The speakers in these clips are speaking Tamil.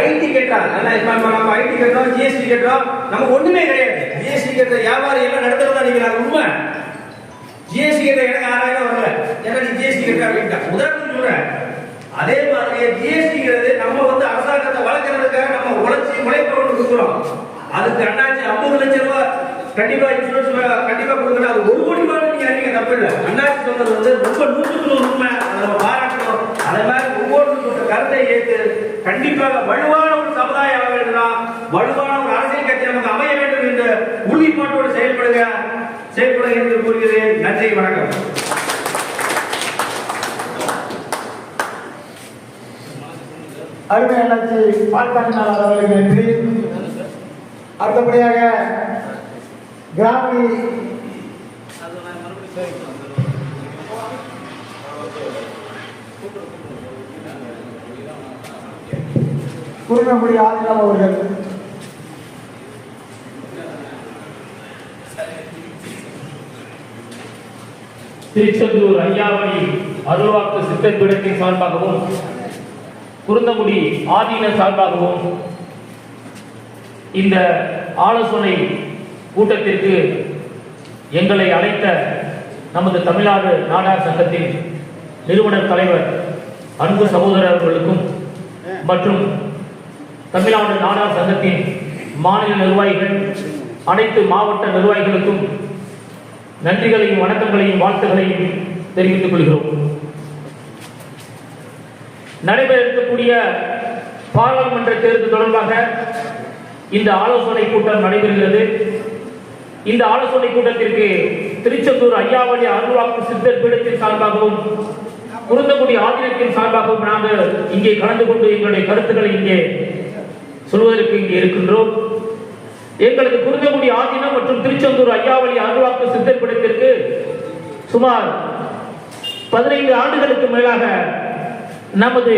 ஐடி கட்டுறாங்க. நல்லா இப்ப நம்ம நம்ம ஐடி கட்டுறோம் ஜிஎஸ்டி கட்டுறோம். நமக்கு ஒண்ணுமே கிடையாது. ஜிஎஸ்டி கட்டுற வியாபாரம் எல்லாம் நடத்துறதா நினைக்கிறாங்க உண்மை. ஜிஎஸ்டி கட்ட எனக்கு ஆறாயிரம் வரல. ஏன்னா நீ ஜிஎஸ்டி கட்ட அப்படின்ட்டா உதாரணத்துக்கு சொல்றேன். அதே மாதிரி ஜிஎஸ்டிங்கிறது நம்ம வந்து அரசாங்கத்தை வளர்க்கறதுக்காக நம்ம உழைச்சி உழைப்பவர்கள் கொடுக்குறோம். அதுக்கு அண்ணாச்சி ஐம்பது லட்சம் ரூபாய் கண்டிப்பா இன்சூரன்ஸ் கண்டிப்பா கொடுக்கணும். அது ஒரு கோடி ரூபாய் நீங்க அறிவிக்க தப்பு இல்லை. அண்ணாச்சி சொன்னது வந்து ரொம்ப நூற்றுக்கு நூறு உண்மை அதை நம்ம பாராட்டணும் அதே மாதிரி ஒவ்வொருத்தரும் கருத்தை ஏற்று கண்டிப்பாக வலுவான ஒரு சமுதாயம் ஆக வலுவான ஒரு அரசியல் கட்சி நமக்கு அமைய வேண்டும் என்ற உறுதிப்பாட்டோடு செயல்படுங்க. செயல்படுங்க என்று கூறுகிறேன். நன்றி வணக்கம். அருமை அண்ணாச்சி பால்காட்டினால் அவர்களுக்கு நன்றி. அடுத்தபடியாக கிராமி குருணமுடி ஆதிராம் அவர்கள். திருச்செந்தூர் ஐயாவளி அருள்வாக்கு சித்தர் பீடத்தின் சார்பாகவும் குருந்தமுடி ஆதீன சார்பாகவும் இந்த ஆலோசனை கூட்டத்திற்கு எங்களை அழைத்த நமது தமிழ்நாடு நாடார் சங்கத்தின் நிறுவனர் தலைவர் அன்பு சகோதரர்களுக்கும் மற்றும் தமிழ்நாடு நாடார் சங்கத்தின் மாநில நிர்வாகிகள் அனைத்து மாவட்ட நிர்வாகிகளுக்கும் நன்றிகளையும் வணக்கங்களையும் வாழ்த்துகளையும் தெரிவித்துக் கொள்கிறோம். நடைபெற இருக்கக்கூடிய பாராளுமன்ற தேர்தல் தொடர்பாக இந்த ஆலோசனை கூட்டம் நடைபெறுகிறது. இந்த ஆலோசனை கூட்டத்திற்கு திருச்செந்தூர் ஐயாவளி அருள்வாக்கு சித்தர் பீடத்தின் சார்பாகவும் குருந்தக்குடி ஆதீனத்தின் சார்பாகவும் நாங்கள் இங்கே கலந்து கொண்டு எங்களுடைய கருத்துக்களை இங்கே சொல்வதற்கு இங்கே இருக்கின்றோம். எங்களது குருந்தகுடி ஆதீனம் மற்றும் திருச்செந்தூர் ஐயாவளி அருள்வாக்கு சித்தர் படத்திற்கு சுமார் பதினைந்து ஆண்டுகளுக்கு மேலாக நமது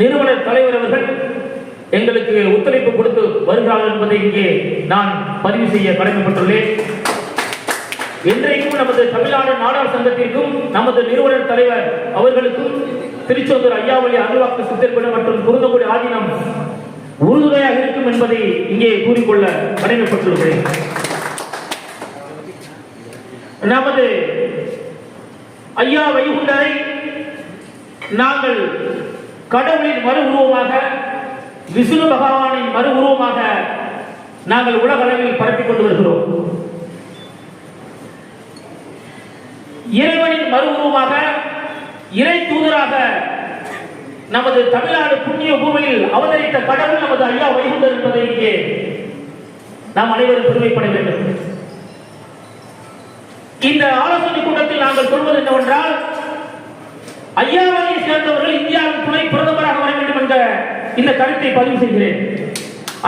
நிறுவனர் தலைவர் அவர்கள் எங்களுக்கு ஒத்துழைப்பு கொடுத்து வருகிறார்கள் என்பதை இங்கே நான் பதிவு செய்ய கடமைப்பட்டுள்ளேன். இன்றைக்கும் நமது தமிழ்நாடு நாடார் சங்கத்திற்கும் நமது நிறுவனர் தலைவர் அவர்களுக்கும் திருச்செந்தூர் ஐயாவளி அருள்வாக்கு சித்தர்பீடம் மற்றும் குருந்தகுடி ஆதீனம் உறுதுணையாக இருக்கும் என்பதை இங்கே கூறிக்கொள்ள கடமைப்பட்டுள்ளேன் நமது ஐயா வைகுண்டரை நாங்கள் கடவுளின் மறு உருவமாக விஷ்ணு பகவானின் மறு உருவமாக நாங்கள் உலக அளவில் பரப்பிக் கொண்டு வருகிறோம். இறைவனின் மறு உருவமாக இறை தூதராக நமது தமிழ்நாடு புண்ணிய பூமியில் அவதரித்த கடவுள் நமது ஐயா வைகுண்டர் என்பதை இங்கே நாம் அனைவரும் பெருமைப்பட வேண்டும். இந்த ஆலோசனை கூட்டத்தில் நாங்கள் சொல்வது என்னவென்றால் ஐயாவதை சேர்ந்தவர்கள் இந்தியாவின் துணை பிரதமராக வர வேண்டும் என்ற இந்த கருத்தை பதிவு செய்கிறேன்.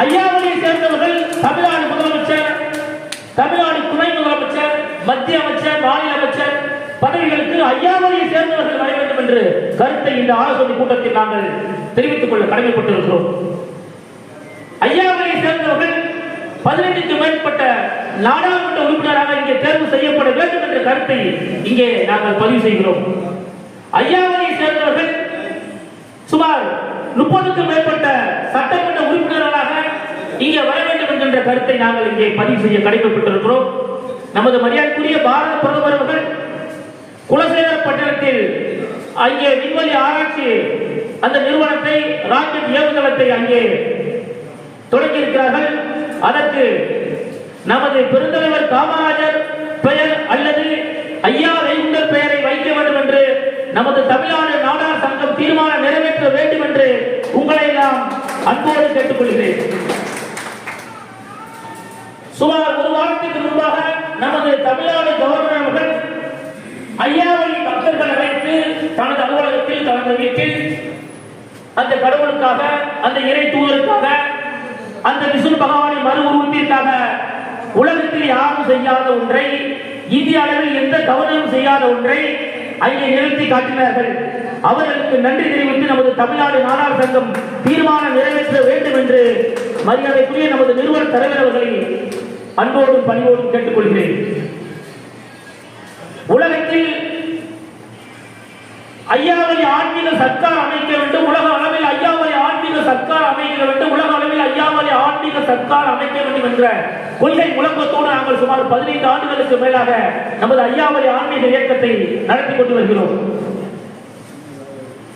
ஐயாவதை சேர்ந்தவர்கள் தமிழ்நாடு முதலமைச்சர் தமிழ்நாடு துணை முதலமைச்சர் மத்திய அமைச்சர் மாநில அமைச்சர் பதவிகளுக்கு ஐயாவதை என்று கருத்தை இந்த ஆலோசனை கூட்டத்தில் நாங்கள் தெரிவித்துக் கொள்ள கடமைப்பட்டிருக்கிறோம். ஐயாவதை சேர்ந்தவர்கள் பதினைந்துக்கு மேற்பட்ட நாடாளுமன்ற உறுப்பினராக இங்கே தேர்வு செய்யப்பட வேண்டும் என்ற கருத்தை இங்கே நாங்கள் பதிவு செய்கிறோம். ஐயாவதை சேர்ந்தவர்கள் சுமார் முப்பதுக்கு மேற்பட்ட சட்டமன்ற உறுப்பினர்களாக இங்கே வர வேண்டும் என்கின்ற கருத்தை நாங்கள் இங்கே பதிவு செய்ய கடமைப்பட்டிருக்கிறோம். நமது மரியாதைக்குரிய பாரத பிரதமர் அவர்கள் குலசேகர பட்டணத்தில் அங்கே விண்வெளி ஆராய்ச்சி அந்த நிறுவனத்தை ராக்கெட் ஏவுதளத்தை அங்கே தொடங்கி இருக்கிறார்கள் அதற்கு நமது பெருந்தலைவர் காமராஜர் பெயர் அல்லது ஐயா வைகுண்டர் பெயரை வைக்க வேண்டும் என்று நமது தமிழ்நாடு நாடார் சங்கம் தீர்மானம் நிறைவேற்ற வேண்டும் என்று உங்களை நாம் அன்போடு கேட்டுக்கொள்கிறேன். சுமார் ஒரு வாரத்திற்கு முன்பாக நமது தமிழ்நாடு கவர்னர் அவர்கள் ஐயாவை பக்தர்களை அழைத்து தனது அலுவலகத்தில் தனது வீட்டில் அந்த கடவுளுக்காக அந்த இறை தூதருக்காக அந்த விஷ்ணு பகவானின் மறு உருவத்திற்காக உலகத்தில் யாரும் செய்யாத ஒன்றை இந்திய அளவில் எந்த கவர்னரும் செய்யாத ஒன்றை அங்கே நிறுத்தி காட்டினார்கள். அவர்களுக்கு நன்றி தெரிவித்து நமது தமிழ்நாடு மாணவர் சங்கம் தீர்மானம் நிறைவேற்ற வேண்டும் என்று மரியாதைக்குரிய நமது நிறுவன தலைவர் அவர்களை அன்போடும் பணிவோடும் கேட்டுக்கொள்கிறேன். உலகத்தில் ஐயாவரை ஆன்மீக சர்க்கார் அமைக்க வேண்டும். உலக அளவில் ஐயாவரை ஆன்மீக சர்க்கார் அமைக்க வேண்டும். உலக அளவில் ஐயாவரை ஆன்மீக சர்க்கார் அமைக்க வேண்டும் என்ற கொள்கை முழக்கத்தோடு நாங்கள் சுமார் பதினைந்து ஆண்டுகளுக்கு மேலாக நமது ஐயாவரை ஆன்மீக இயக்கத்தை நடத்தி கொண்டு வருகிறோம்.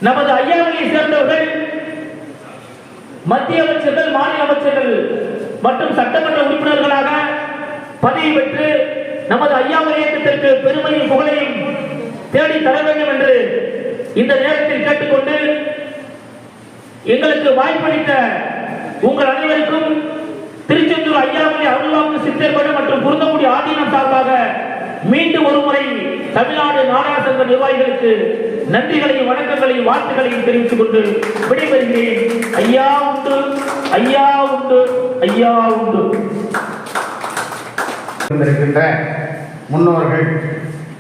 நமது ஐயாவரியை சேர்ந்தவர்கள் மத்திய அமைச்சர்கள் மாநில அமைச்சர்கள் மற்றும் சட்டமன்ற உறுப்பினர்களாக பதவி பெற்று நமது ஐயாவரி இயக்கத்திற்கு பெருமையும் புகழையும் தேடி தர வேண்டும் என்று இந்த நேரத்தில் கேட்டுக்கொண்டு எங்களுக்கு வாய்ப்பளித்த உங்கள் அனைவருக்கும் திருச்செந்தூர் ஐயாவளி அருள்வாக்கு சித்தர்படு மற்றும் குருந்தமுடி ஆதீனம் சார்பாக மீண்டும் ஒரு முறை தமிழ்நாடு நாடார் சங்க நிர்வாகிகளுக்கு நன்றிகளையும் வணக்கங்களையும் வாழ்த்துக்களையும் தெரிவித்துக் கொண்டு விடைபெறுகிறேன். ஐயா உண்டு ஐயா உண்டு ஐயா உண்டு. முன்னோர்கள்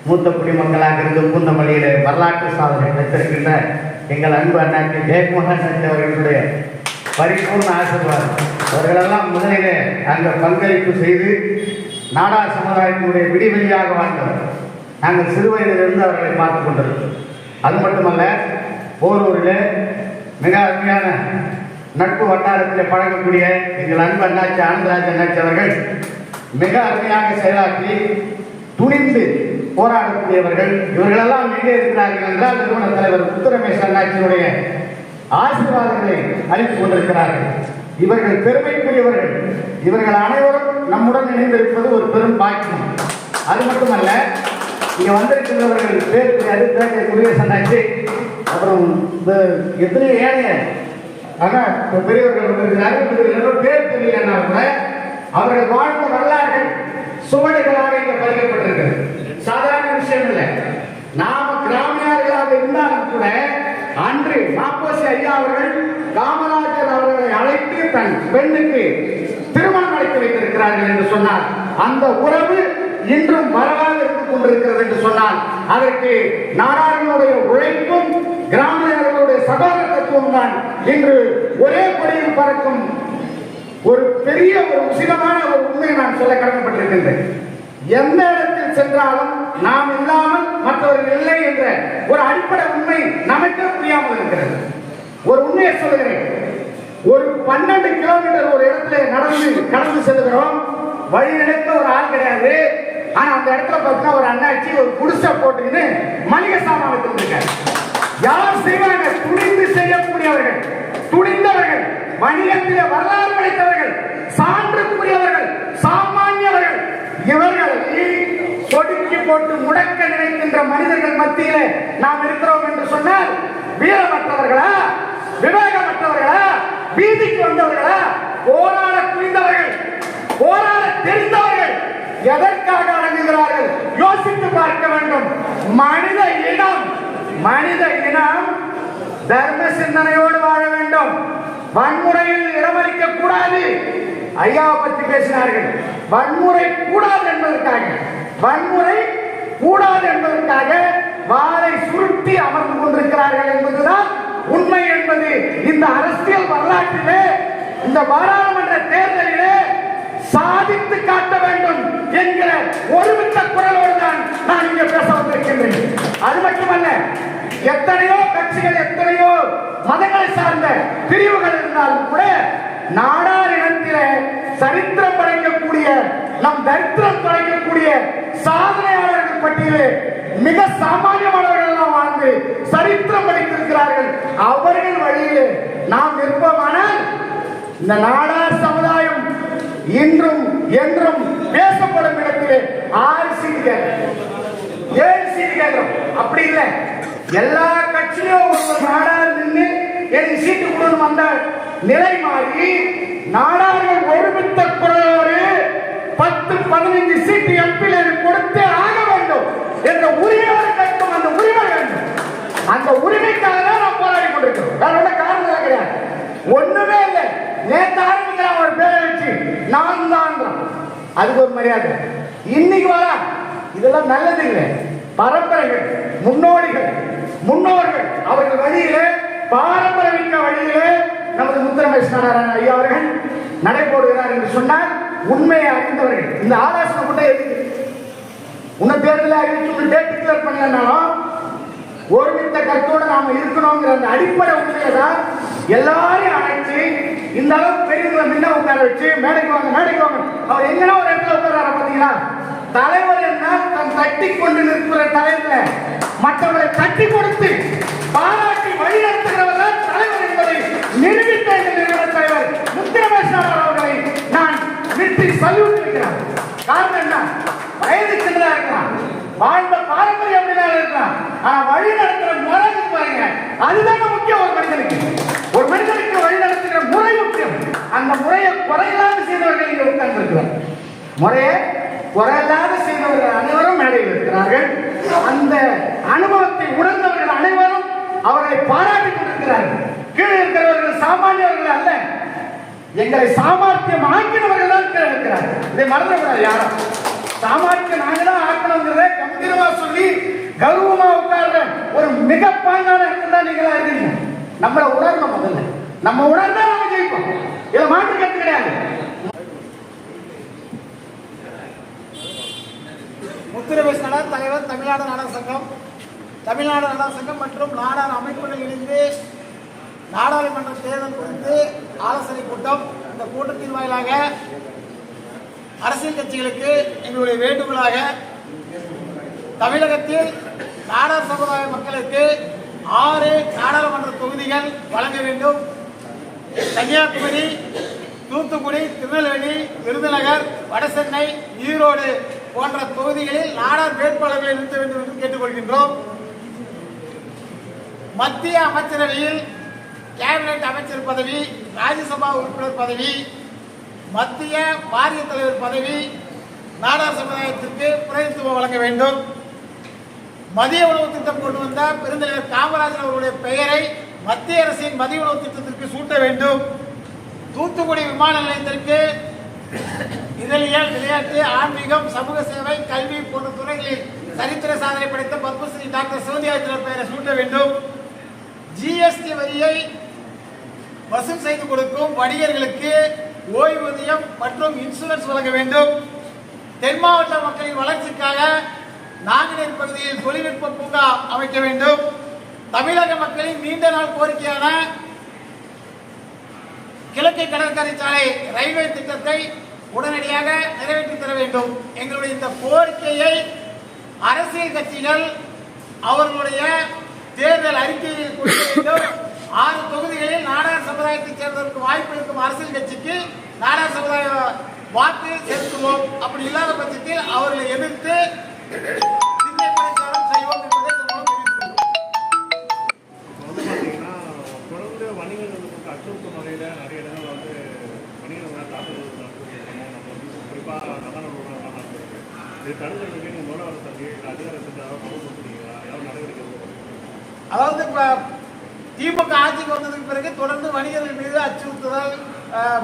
மூத்த குடிமக்களாக இருந்து பூந்தமல்லியிலே வரலாற்று சாதனை பெற்றிருக்கின்ற எங்கள் அன்பு அண்ணாச்சி ஜெயக்குமார் அண்ணாச்சி அவர்களுடைய பரிபூர்ண ஆசீர்வாதம். அவர்களெல்லாம் முதலிலே நாங்கள் பங்களிப்பு செய்து நாடா சமுதாயத்தினுடைய விடிவெளியாக வாழ்ந்தவர். நாங்கள் சிறுவயதிலிருந்து அவர்களை பார்த்து கொண்டிருக்கிறோம் அது மட்டுமல்ல போரூரில் மிக அருமையான நட்பு வட்டாரத்தில் பழகக்கூடிய எங்கள் அன்பு அண்ணாச்சி ஆனந்தராஜ் அண்ணாச்சி அவர்கள் மிக அருமையாக செயலாற்றி துணிந்து போராடக்கூடியவர்கள் இவர்களெல்லாம் எங்கே இருக்கிறார்கள் என்றால் நிறுவன தலைவர் முத்துரமேஷ் அண்ணாச்சியுடைய ஆசீர்வாதங்களை அளித்துக் கொண்டிருக்கிறார்கள். இவர்கள் பெருமைக்குரியவர்கள். இவர்கள் அனைவரும் நம்முடன் இணைந்திருப்பது ஒரு பெரும் பாக்கியம். அது மட்டுமல்ல இங்க வந்திருக்கிறவர்கள் பேர் தெரியாது பேட்டை குடியரசு அண்ணாச்சி. அப்புறம் இந்த எத்தனையோ ஏழைய ஆனா பெரியவர்கள் வந்திருக்கிறார்கள் பேர் தெரியலன்னா கூட அவர்கள் வாழ்ந்த வரலாறு சுவடுகளாக இங்கே பதிக்கப்பட்டிருக்கிறது நாம கிராமியார்களாக இருந்தாலும் கூட அன்று மாப்போசி ஐயா அவர்கள் காமராஜர் அவர்களை அழைத்து தன் பெண்ணுக்கு திருமணம் அழைத்து வைத்திருக்கிறார்கள் என்று சொன்னார். அந்த உறவு இன்றும் வரலாறு இருந்து கொண்டிருக்கிறது என்று சொன்னால் அதற்கு நாராயணனுடைய உழைப்பும் கிராமியர்களுடைய சகோதரத்துவம் தான் இன்று ஒரே கொடியில் பறக்கும் ஒரு பெரிய ஒரு உசிதமான ஒரு உண்மையை நான் சொல்ல கடமைப்பட்டிருக்கின்றேன். எந்த சென்றாலும் நாம் இல்லாமல் மற்றவர்கள் இல்லை என்ற ஒரு அடிப்படை உண்மை நமக்கே புரியாமல் இருக்கிறது. ஒரு உண்மையை சொல்லுகிறேன். ஒரு பன்னெண்டு கிலோமீட்டர் ஒரு இடத்துல நடந்து கடந்து செல்கிறோம் வழி நடக்க ஒரு ஆள் கிடையாது. ஆனா அந்த இடத்துல பார்த்தீங்கன்னா ஒரு அண்ணாச்சி ஒரு குடிசை போட்டுக்கிட்டு மளிகை சாமான் வச்சிருக்காரு யார் செய்வாங்க? துணிந்து செய்யக்கூடியவர்கள். துணிந்தவர்கள். வணிகத்திலே வரலாறு படைத்தவர்கள். சான்றுக்குரியவர்கள். சாமானியவர்கள். இவர்கள் ஒடுக்கி போட்டு முடக்க நினைக்கின்ற மனிதர்கள் மத்தியிலே நாம் இருக்கிறோம் என்று சொன்னால் வீரமற்றவர்களா? விவேகமற்றவர்களா? வீதிக்கு வந்தவர்களா? போராட புரிந்தவர்கள் போராட தெரிந்தவர்கள் எதற்காக அடங்குகிறார்கள்? யோசித்து பார்க்க வேண்டும். மனித இனம் மனித இனம் தர்ம சிந்தனையோடு வாழ வேண்டும். வன்முறையில் இடமளிக்க கூடாது ஐயாவை பற்றி பேசினார்கள். வன்முறை கூடாது என்பதற்காக. வன்முறை கூடாது என்பதற்காக வாளை சுருட்டி அமர்ந்து கொண்டிருக்கிறார்கள் என்பதுதான் உண்மை என்பது. இந்த அரசியல் வரலாற்றிலே இந்த பாராளுமன்ற தேர்தலிலே சாதித்து காட்ட வேண்டும் என்கிற ஒருமித்த குரலோடு தான் நான் இங்கே பேச வந்திருக்கின்றேன். அது மட்டுமல்ல எத்தனையோ கட்சிகள் எத்தனையோ மதங்களை சார்ந்த பிரிவுகள் இருந்தாலும் கூட நாடார் இனத்திலே சரித்திரம் படைக்கக்கூடிய நம் தரித்திரம் படைக்கக்கூடிய சாதனையாளர்கள் பட்டியலே மிக சாமானியமானவர்கள் எல்லாம் வாழ்ந்து சரித்திரம் படைத்திருக்கிறார்கள். அவர்கள் வழியிலே நாம் நிற்போமானால் இந்த நாடார் சமுதாயம் இன்றும் என்றும் பேசப்படும் இடத்திலே ஆறு சீட்டு கேட்கிறோம் ஏழு சீட்டு கேட்கிறோம் அப்படி இல்லை. எல்லா கட்சியும் ஒரு நாடார் நின்று எனக்கு சீட்டு கொடுன்னு வந்தால் நிலை மாறி நாடார்கள் ஒருமித்த குரலோடு பத்து பதினைஞ்சு சீட்டு எம்பியில் கொடுத்து கொடுத்தே ஆக வேண்டும் என்ற உரிமையோடு கேட்கும் அந்த உரிமை வேண்டும். அந்த உரிமைக்காக தான் நாம் போராடி கொண்டிருக்கிறோம். வேற ஒன்றும் காரணம் கிடையாது ஒண்ணுமே இல்லை. நேற்று ஆரம்பிக்கிறான் ஒரு பேரை வச்சு நான் தான் அதுக்கு ஒரு மரியாதை. இன்னைக்கு வர? இதெல்லாம் நல்லது இல்லை. பரம்பரைகள் முன்னோடிகள் முன்னோர்கள் அவர்கள் வழியிலே பாரம்பரிய வழியிலே நமது முத்தரமேஷ் நாராயண ஐயா அவர்கள் நடைபோடுகிறார் என்று சொன்னால் உண்மையை அறிந்தவர்கள். இந்த ஆலோசனை கூட எதுக்கு உன்னை தேர்தலில் அறிவிச்சு உன்னை டேட் டிக்ளேர் பண்ணலனாலும் ஒருமித்த கருத்தோடு நாம இருக்கணுங்கிற அந்த அடிப்படை உண்மையை தான் எல்லாரையும் அழைச்சு இந்த அளவுக்கு பெரியவங்களை முன்ன உட்கார வச்சு மேடைக்கு வாங்க மேடைக்கு வாங்க. அவர் எங்கன்னா ஒரு இடத்துல உட்கார பாத்தீங்களா தலைவர் என்ன தன் தட்டி கொண்டு நிற்கிற தலைவர் மற்றவரை தட்டி கொடுத்து பாராட்டி வழிநடத்த நடத்துகிறவர் தான் தலைவர் என்பதை நிரூபித்த இந்த நிறுவன தலைவர் முத்திரமேஸ்வரர் அவர்களை நான் நிறுத்தி சல்யூட் இருக்கிறார் காரணம் என்ன? வயது சின்னதா இருக்கலாம். வாழ்ந்த பாரம்பரியம் அப்படிதான் இருக்கலாம். ஆனா வழி நடத்துற முறை இருக்கு பாருங்க. அதுதாங்க முக்கியம் ஒரு மனிதனுக்கு. ஒரு மனிதனுக்கு வழி நடத்துகிற முறை முக்கியம். அந்த முறையை குறையில்லாத செய்தவர்கள் இங்க உட்கார்ந்திருக்கிறார். முறையை குறையில்லாத செய்தவர்கள் அனைவரும் மேடையில் இருக்கிறார்கள். அந்த அனுபவம் எங்களை சாமர்த்தியம் ஆக்கினவர்கள் தான் கீழே இருக்கிறார்கள் இதை மறந்துவிடாது யாரும். சாமர்த்தியம் நாங்க தான் ஆக்கணுங்கிறத கம்பீரமா சொல்லி கௌரவமா உட்கார்ற ஒரு மிக பாங்கான இடத்துல தான் நீங்களா இருக்கீங்க. நம்மள உணரணும் முதல்ல. நம்ம உணர்ந்தா நம்ம ஜெயிப்போம். இதுல மாற்று கருத்து கிடையாது. முத்திரவேஸ் நல தலைவர் தமிழ்நாடு நாடக சங்கம். தமிழ்நாடு நாடக சங்கம் மற்றும் நாடார் அமைப்புகள் இணைந்து நாடாளுமன்ற தேர்தல் குறித்து ஆலோசனை கூட்டம். இந்த கூட்டத்தின் வாயிலாக அரசியல் கட்சிகளுக்கு எங்களுடைய வேண்டுகோளாக தமிழகத்தில் நாடார் சமுதாய மக்களுக்கு ஆறு நாடாளுமன்ற தொகுதிகள் வழங்க வேண்டும். கன்னியாகுமரி தூத்துக்குடி திருநெல்வேலி விருதுநகர் வடசென்னை ஈரோடு போன்ற தொகுதிகளில் நாடார் வேட்பாளர்களை நிறுத்த வேண்டும் என்று கேட்டுக்கொள்கின்றோம். மத்திய அமைச்சரவையில் கேபினெட் அமைச்சர் பதவி ராஜ்யசபா உறுப்பினர் பதவி மத்திய வாரிய தலைவர் பதவி நாடார் சமுதாயத்திற்கு பிரதித்துவம் வழங்க வேண்டும். மதிய உணவு திட்டம் கொண்டு வந்த பெருந்தலைவர் காமராஜர் அவர்களுடைய பெயரை மத்திய அரசின் மதிய உணவு திட்டத்திற்கு சூட்ட வேண்டும். தூத்துக்குடி விமான நிலையத்திற்கு இதழியல் விளையாட்டு ஆன்மீகம் சமூக சேவை கல்வி போன்ற துறைகளில் சரித்திர சாதனை படைத்த பத்மஸ்ரீ டாக்டர் சிவந்தியாத்திரர் பெயரை சூட்ட வேண்டும். ஜிஎஸ்டி வரியை வசூல் செய்து கொடுக்கும் வணிகர்களுக்கு ஓய்வூதியம் மற்றும் இன்சூரன்ஸ் வழங்க வேண்டும். தென் மாவட்ட மக்களின் வளர்ச்சிக்காக நாங்குநேர் பகுதியில் தொழில்நுட்ப பூங்கா அமைக்க வேண்டும். தமிழக மக்களின் நீண்ட நாள் கோரிக்கையான கிழக்கு கடற்கரை சாலை ரயில்வே திட்டத்தை உடனடியாக நிறைவேற்றி தர வேண்டும். எங்களுடைய இந்த கோரிக்கையை அரசியல் கட்சிகள் அவர்களுடைய தேர்தல் அறிக்கையில் கொடுக்க வேண்டும். ஆறு தொகுதிகளில் நாடார் சமுதாயத்தைச் சேர்ந்ததற்கு வாய்ப்பு இருக்கும் அரசியல் கட்சிக்கு நாடார் சமுதாய வாக்கு செலுத்துவோம் அப்படி இல்லாத பட்சத்தில் அவர்களை எதிர்த்து சிந்தை பிரச்சாரம் செய்வோம் என்பதை வந்து பார்த்தீங்கன்னா தொடர்ந்து வணிகர்களுக்கு அச்சுறுத்தும் வகையில் நிறைய இடங்கள் வந்து வணிகர்கள் தாக்குதல் குறிப்பாக நகரங்கள் இது தடுக்கிறதுக்கு நீங்கள் முதல்வர் யாரும் நடவடிக்கை அதாவது இப்போ ஆட்சிக்கு வந்ததுக்கு பிறகு தொடர்ந்து வணிகர்கள் மீது அச்சுறுத்துதல்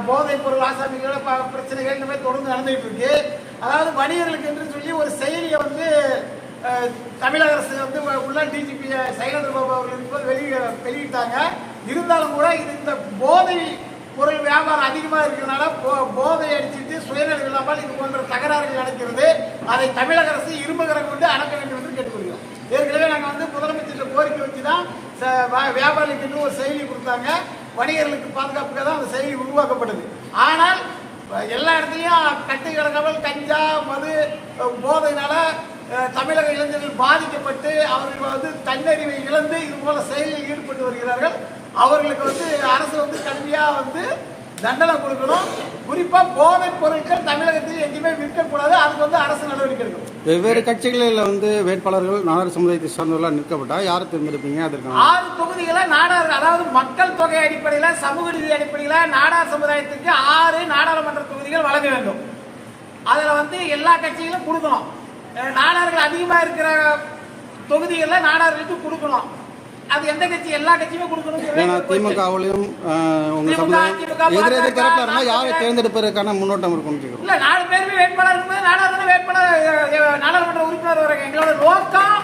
போதைப் பொருள் ஆசாமிகளோட பிரச்சனைகள் இனிமேல் தொடர்ந்து நடந்துகிட்டு இருக்கு. அதாவது வணிகர்களுக்கு என்று சொல்லி ஒரு செயலியை வந்து தமிழக அரசு வந்து உள்ள டிஜிபி சைலேந்திர பாபு அவர்கள் இருக்கும்போது வெளியே வெளியிட்டாங்க. இருந்தாலும் கூட இது இந்த போதை பொருள் வியாபாரம் அதிகமாக இருக்கிறதுனால போ- போதை அடிச்சிட்டு சுயநலம் இல்லாமல் இது போன்ற தகராறுகள் நடக்கிறது. அதை தமிழக அரசு இரும்புகரம் கொண்டு அடக்க வேண்டும் என்று கேட்டுக்கொள்கிறோம். ஏற்கனவே நாங்கள் வந்து முதலமைச்சர் கோரிக்கை வச்சு தான் வியாபாரிகளுக்கு ஒரு செயலி கொடுத்தாங்க. வணிகர்களுக்கு பாதுகாப்புக்காக தான் அந்த செயலி உருவாக்கப்பட்டது. ஆனால் எல்லா இடத்துலையும் கட்டு கிடக்காமல் கஞ்சா மது போதையினால தமிழக இளைஞர்கள் பாதிக்கப்பட்டு அவர்கள் வந்து தன்னறிவை இழந்து இது போல செயலில் ஈடுபட்டு வருகிறார்கள். அவர்களுக்கு வந்து அரசு வந்து கடுமையாக வந்து தண்டனை கொடுக்கணும். குறிப்பா போதைப் பொருட்கள் தமிழகத்தில் எங்கேயுமே விற்கக்கூடாது. அதுக்கு வந்து அரசு நடவடிக்கை எடுக்கணும். வெவ்வேறு கட்சிகளில் வந்து வேட்பாளர்கள் நாடார் சமுதாயத்தை சார்ந்தவர்களாக நிற்கப்பட்டால் யாரை தேர்ந்தெடுப்பீங்க? அதற்கு ஆறு தொகுதிகளை நாடார் அதாவது மக்கள் தொகை அடிப்படையில் சமூக நீதி அடிப்படையில் நாடார் சமுதாயத்துக்கு ஆறு நாடாளுமன்ற தொகுதிகள் வழங்க வேண்டும். அதில் வந்து எல்லா கட்சிகளும் கொடுக்கணும். நாடார்கள் அதிகமாக இருக்கிற தொகுதிகளில் நாடார்களுக்கு கொடுக்கணும். அது எந்த கட்சி? எல்லா கட்சியுமே ஏன்னா கொடுக்கணும் திமுகவிலையும் உங்க சமுதாயம் யாரை பாஜக, தேர்ந்தெடுப்பதற்கான முன்னோட்டம் இருக்கும்னு கேட்குறோம் இல்ல நாலு பேருமே வேட்பாளர் இருக்கும்போது நாடாளுமன்ற வேட்பாளர் நாடாளுமன்ற உறுப்பினர் வராங்க எங்களோட நோக்கம்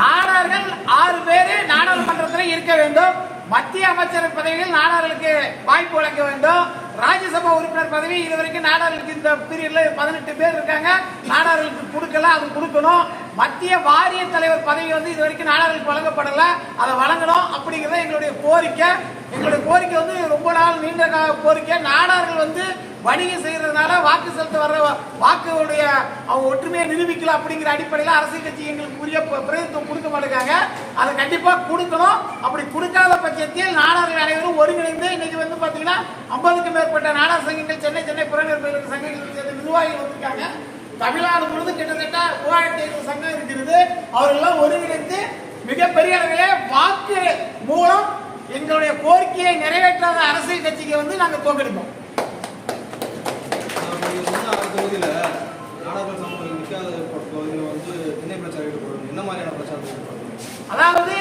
நாடார்கள் ஆறு பேரு நாடாளுமன்றத்தில் இருக்க வேண்டும். மத்திய அமைச்சர் பதவியில் நாடார்களுக்கு வாய்ப்பு வழங்க வேண்டும். ராஜ்யசபா உறுப்பினர் பதவி இதுவரைக்கும் நாடார்களுக்கு இந்த பீரியட்ல பதினெட்டு பேர் இருக்காங்க. நாடார்களுக்கு கொடுக்கல அது கொடுக்கணும். மத்திய வாரிய தலைவர் பதவி வந்து இதுவரைக்கும் நாடார்களுக்கு வழங்கப்படல. அதை வழங்கணும் அப்படிங்கிறத எங்களுடைய கோரிக்கை. எங்களுடைய கோரிக்கை வந்து ரொம்ப நாள் நீண்ட கால கோரிக்கை. நாடார்கள் வந்து வணிகம் செய்யறதுனால வாக்கு செலுத்த வர்ற வாக்குடைய அவங்க ஒற்றுமையை நிரூபிக்கல அப்படிங்கிற அடிப்படையில் அரசியல் கட்சி எங்களுக்கு உரிய பிரதித்துவம் கொடுக்க மாட்டேங்காங்க. அதை கண்டிப்பா கொடுக்கணும். அப்படி கொடுக்காத பட்சத்தில் நாடார்கள் அனைவரும் ஒருங்கிணைந்து இன்னைக்கு வந்து பாத்தீங்கன்னா ஐம்பதுக்கும் மேற்பட்ட நாடார் சங்கங்கள் சென்னை சென்னை புறநிலை சங்கங்கள் சேர்ந்த நிர்வாகிகள் வந்திருக்காங்க. தமிழ்நாடு முழுவதும் கிட்டத்தட்ட மூவாயிரத்தி ஐநூறு சங்கம் இருக்கிறது. அவர்களெல்லாம் ஒருங்கிணைந்து மிகப்பெரிய அளவிலே வாக்கு மூலம் எங்களுடைய கோரிக்கையை நிறைவேற்றாத அரசியல் கட்சிக்கு வந்து நாங்கள் தோக்கெடுப்போம் அதாவது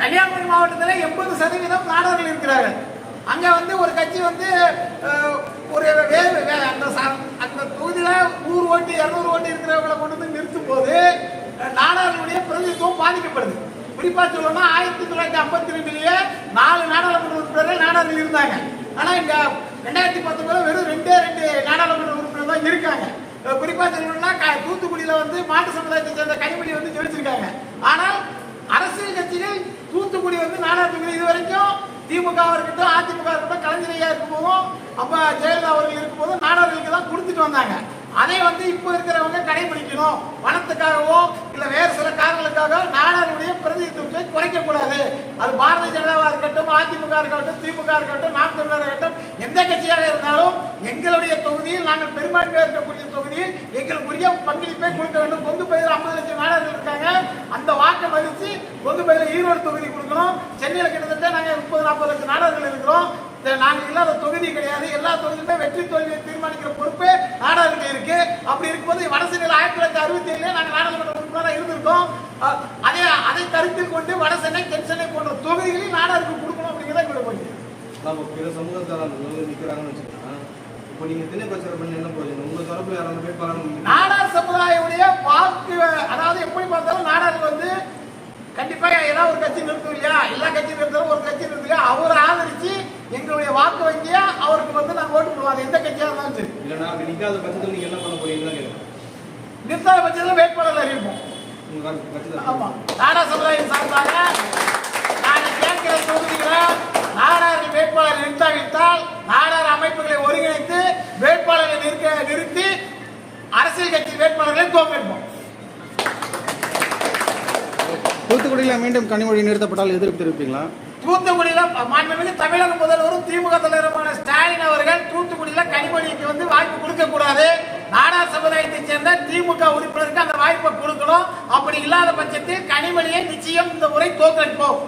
கன்னியாகுமரி மாவட்டத்தில் எண்பது சதவீதம் நாடர்கள் இருக்கிறார்கள். அங்க வந்து ஒரு கட்சி வந்து ஒரு வேறு வே- அந்த அந்த தொகுதியில நூறு ஓட்டு இருநூறு ஓட்டு இருக்கிறவங்களை கொண்டு வந்து நிறுத்தும் போது அஹ், பிரதிநிதித்துவம் பாதிக்கப்படுது. குறிப்பா சொல்லணும்னா ஆயிரத்தி தொள்ளாயிரத்தி ஐம்பத்தி ரெண்டுலயே நாலு நாடாளுமன்ற உறுப்பினர்கள் நாடாளுமன்ற இருந்தாங்க. ஆனா இங்க ரெண்டாயிரத்தி பத்தொன்பதுல வெறும் ரெண்டே ரெண்டு நாடாளுமன்ற உறுப்பினர் தான் இருக்காங்க. அஹ் குறிப்பா சொல்லணும்னா க- தூத்துக்குடியில வந்து மாட்டு சமுதாயத்தை சேர்ந்த கனிமொழி வந்து ஜெயிச்சிருக்காங்க. ஆனால் அரசியல் கட்சிகள் தூத்துக்குடி வந்து நாடாளுமன்ற இது வரைக்கும் திமுக இருக்கட்டும் அதிமுக இருக்கட்டும் கலைஞர் ஐயா இருக்கும்போதும் அப்ப ஜெயலலிதா அவர்கள் இருக்கும்போதும் நாடார்களுக்கு தான் கொடுத்துட்டு வந்தாங்க. அதை வந்து இப்போ இருக்கிறவங்க கடைபிடிக்கணும். பணத்துக்காகவோ இல்ல வேறு சில காரணங்களுக்காக நாடாளுடைய பிரதிநிதித்துவத்தை குறைக்க கூடாது. அது பாரதிய ஜனதாவா இருக்கட்டும் அதிமுக இருக்கட்டும் திமுக இருக்கட்டும் நாம் தமிழர் இருக்கட்டும் எந்த கட்சியாக இருந்தாலும் எங்களுடைய தொகுதியில் நாங்கள் பெரும்பான்மையாக இருக்கக்கூடிய தொகுதியில் எங்களுக்குரிய பங்களிப்பை கொடுக்க வேண்டும். கொங்கு பயிர் ஐம்பது லட்சம் நாடார்கள் இருக்காங்க. அந்த வாக்கை மதித்து கொங்கு பயிர் ஈரோடு தொகுதி கொடுக்கணும். சென்னையில் கிட்டத்தட்ட நாங்கள் முப்பது நாற்பது லட்சம் நாடார்கள் இருக்கிறோம். நாங்கள் இல்லாத தொகுதி கிடையாது. எல்லா தொகுதியுமே வெற்றி தோல்வியை தீர்மானிக்கிற பொறுப்பு நாடாளுக்கு இருக்கு. அப்படி இருக்கும்போது வடசென்னையில் ஆயிரத்தி தொள்ளாயிரத்தி அறுபத்தி ஏழுல நாங்கள் நாடாளுமன்ற உறுப்பினராக இருந்திருக்கோம். அதே அதை கருத்தில் கொண்டு வடசென்னை தென் சென்னை போன்ற தொகுதிகளில் நாடாருக்கு கொடுக்கணும் அப்படிங்கிறத எங்களுடைய கோரிக்கை நம்ம பிற சமூகத்தாரர்கள் நிற்கிறாங்கன்னு வச்சுக்கோங்க. இப்போ நீங்க திண்ணை பிரச்சாரம் பண்ணி என்ன பிரயோஜனம் உங்க தரப்புல யாராவது வேட்பாளர் நாடார் சமுதாயமுடைய வாக்கு அதாவது எப்படி பார்த்தாலும் நாடார்கள் வந்து கண்டிப்பா ஏதாவது ஒரு கட்சி நிறுத்தும் இல்லையா? எல்லா கட்சியும் நிறுத்தாலும் ஒரு கட்சி இல்லையா? அவரை ஆதரிச்சு எங்களுடைய வாக்கு வங்கியா? அவருக்கு வந்து நாங்கள் ஓட்டு போடுவோம். அது எந்த கட்சியா இருந்தாலும் சரி. இல்லைன்னா அப்படி நிற்காத பட்சத்தில் நீங்க என்ன பண்ண போறீங்கன்னு நிறுத்தாத பட்சத்தில் வேட்பாளர் அறிவிப்போம். உங்க கட்சி ஆமா. நாடார் சமுதாயம் சார்பாக நாங்கள் கேட்கிற தொகுதிகளை நாடார் வேட்பாளர் நிறுத்தாவிட்டால் நாடார் அமைப்புகளை ஒருங்கிணைத்து வேட்பாளரை நிற்க நிறுத்தி அரசியல் கட்சி வேட்பாளர்களை தோற்கடிப்போம். தூத்துக்குடியில் மீண்டும் கனிமொழி நிறுத்தப்பட்டால் எதிர்ப்பு தெரிவிப்பீங்களா? தூத்துக்குடியில மாண்புமிகு தமிழக முதல்வரும் திமுக தலைவருமான ஸ்டாலின் அவர்கள் தூத்துக்குடியில கனிமொழிக்கு வந்து வாய்ப்பு கொடுக்க கூடாது. நாடார் சமுதாயத்தை சேர்ந்த திமுக உறுப்பினருக்கு அந்த வாய்ப்பை கொடுக்கணும். அப்படி இல்லாத பட்சத்தில் கனிமொழியை நிச்சயம் இந்த முறை தோற்கடிப்போம்.